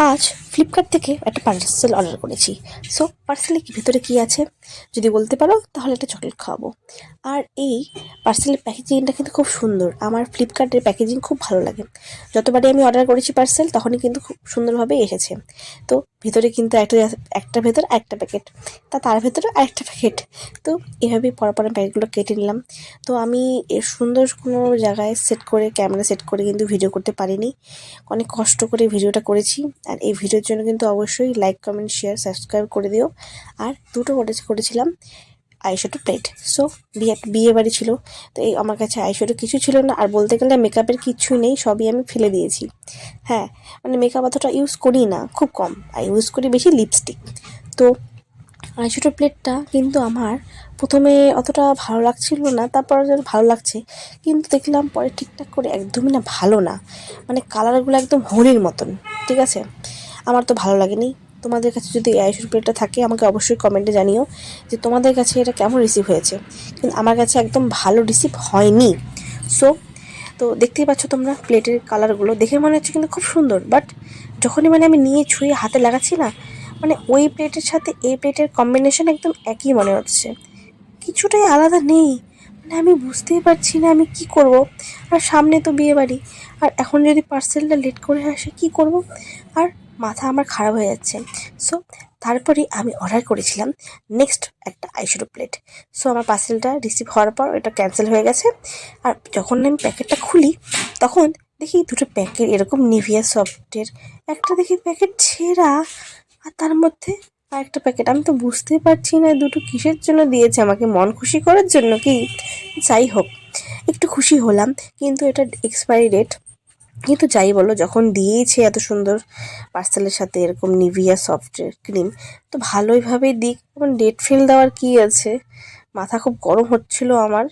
আজ ফ্লিপকার্ট থেকে একটা পার্সেল অর্ডার করেছি। সো পার্সেলে ভেতরে কী আছে? যদি বলতে পারো, তাহলে একটা চকলেট খাওয়াবো। আর এই পার্সেলের প্যাকেজিংটা কিন্তু খুব সুন্দর। আমার ফ্লিপকার্টের প্যাকেজিং খুব ভালো লাগে। যতবারই আমি অর্ডার করেছি পার্সেল তখনই কিন্তু খুব সুন্দরভাবে এসেছে। তো, ভিতরে কিন্তু একটা একটা ভেতর একটা প্যাকেট তা, তার ভেতরে আরেকটা প্যাকেট তো, এভাবেই পরে পরে প্যাকেটগুলো কেটে নিলাম। তো, আমি এর সুন্দর কোনো জায়গায় সেট করে ক্যামেরা সেট করে কিন্তু ভিডিও করতে পারিনি। অনেক কষ্ট করে ভিডিওটা করেছি। আর এই ভিডিওর জন্য কিন্তু অবশ্যই লাইক কমেন্ট শেয়ার সাবস্ক্রাইব করে দিও। আর দুটো করে করেছিলাম আইশ্যাডো প্লেট সো বিয়ে বিয়ে বাড়ি ছিল, তো এই আমার কাছে আইশ্যাডো কিছু ছিল না। আর বলতে গেলে মেকআপের কিছুই নেই, সবই আমি ফেলে দিয়েছি। হ্যাঁ মানে মেকআপ অতটা ইউজ করি না, খুব কম। আর ইউজ করি বেশি লিপস্টিক তো আইশ্যাডো প্লেটটা কিন্তু আমার প্রথমে অতটা ভালো লাগছিল না, তারপর যেন ভালো লাগছে। কিন্তু দেখলাম পরে ঠিকঠাক করে একদমই না, ভালো না। মানে কালারগুলো একদম হরির মতন, ঠিক আছে? আমার তো ভালো লাগেনি। তোমাদের কাছে যদি আইশ্যাডো প্লেটটা থাকে, আমাকে অবশ্যই কমেন্টে জানিও যে তোমাদের কাছে এটা কেমন রিসিভ হয়েছে। কিন্তু আমার কাছে একদম ভালো রিসিভ হয়নি। সো তো দেখতেই পাচ্ছ তোমরা প্লেটের কালারগুলো দেখে মনে হচ্ছে কিন্তু খুব সুন্দর বাট যখনই মানে আমি নিয়ে ছুঁয়ে হাতে লাগাচ্ছি না মানে ওই প্লেটের সাথে এই প্লেটের কম্বিনেশন একদম একই মনে হচ্ছে। কিছুটাই আলাদা নেই। মানে আমি বুঝতেই পারছি না আমি কি করব। আর সামনে তো বিয়ে বাড়ি। আর এখন যদি পার্সেলটা লেট করে আসে, কি করব? আর মাথা আমার খারাপ হয়ে যাচ্ছে। সো তারপরে আমি অর্ডার করেছিলাম। নেক্সট একটা আইশ্যাডো প্লেট সো আমার পার্সেলটা রিসিভ হওয়ার পর এটা ক্যান্সেল হয়ে গেছে। আর যখন আমি প্যাকেটটা খুলি, তখন দেখি দুটো প্যাকেট এরকম নিভিয়া সফটের একটা দেখি প্যাকেট ছেঁড়া, আর তার মধ্যে আরেকটা প্যাকেট আমি তো বুঝতেই পারছি না, দুটো কিসের জন্য দিয়েছে আমাকে? মন খুশি করার জন্য কি? যাই হোক, একটু খুশি হলাম, কিন্তু এটা এক্সপায়ারি ডেট কিন্তু যাই বলো, যখন দিয়েছে এত সুন্দর পার্সেলের সাথে এরকম নিভিয়া সফটের ক্রিম তো ভালোইভাবেই দিক। এবং ডেট ফেল দেওয়ার কী আছে? মাথা খুব গরম হচ্ছিল আমার।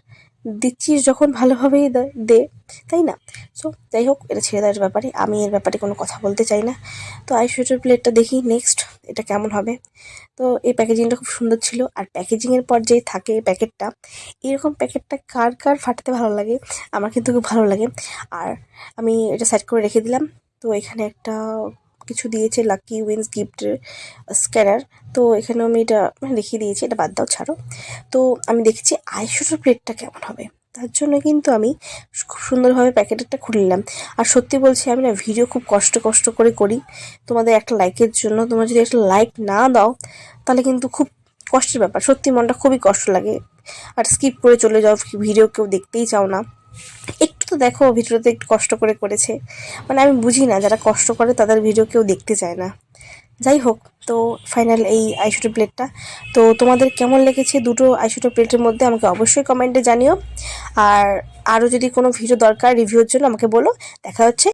দিচ্ছিস যখন ভালোভাবেই দে- তাই না? সো যাই হোক, এটা ছেড়ে দেওয়ার ব্যাপারে, আমি এর ব্যাপারে কোনো কথা বলতে চাই না। তো আইশ্যাডোর প্লেটটা দেখি নেক্সট এটা কেমন হবে? তো এই প্যাকেজিংটা খুব সুন্দর ছিল, আর প্যাকেজিংয়ের পর যেই থাকে এই প্যাকেটটা, এরকম প্যাকেটটা কার কার ফাটাতে ভালো লাগে? আমার কিন্তু খুব ভালো লাগে। আর আমি এটা সেট করে রেখে দিলাম। তো এখানে একটা কিছু দিয়েছে লাকি উইন্স গিফটের স্ক্যানার তো এখানেও আমি এটা দেখিয়ে দিয়েছি, এটা বাদ দাও, ছাড়ো। তো আমি দেখছি আইশ্যাডোর প্লেটটা কেমন হবে? তার জন্য কিন্তু আমি খুব সুন্দরভাবে প্যাকেটটা খুলে নিলাম। আর সত্যি বলছি, আমি না ভিডিও খুব কষ্ট কষ্ট করে করি। তোমাদের একটা লাইকের জন্য, তোমরা যদি একটা লাইক না দাও, তাহলে কিন্তু খুব কষ্টের ব্যাপার। সত্যি মনটা খুবই কষ্ট লাগে। আর স্কিপ করে চলে যাও ভিডিও কেউ দেখতেই চাও না। তো দেখো ভিডিওতে একটু কষ্ট করে করেছে। মানে আমি বুঝি না, যারা কষ্ট করে তাদের ভিডিও কেউ দেখতে চায় না। যাই হোক, তো ফাইনাল এই আইসোটো প্লেটটা তো তোমাদের কেমন লেগেছে দুটো আইসুটো প্লেটের মধ্যে আমাকে অবশ্যই কমেন্টে জানিও। আর আরও যদি কোনো ভিডিও দরকার রিভিউর জন্য আমাকে বলো। দেখা হচ্ছে।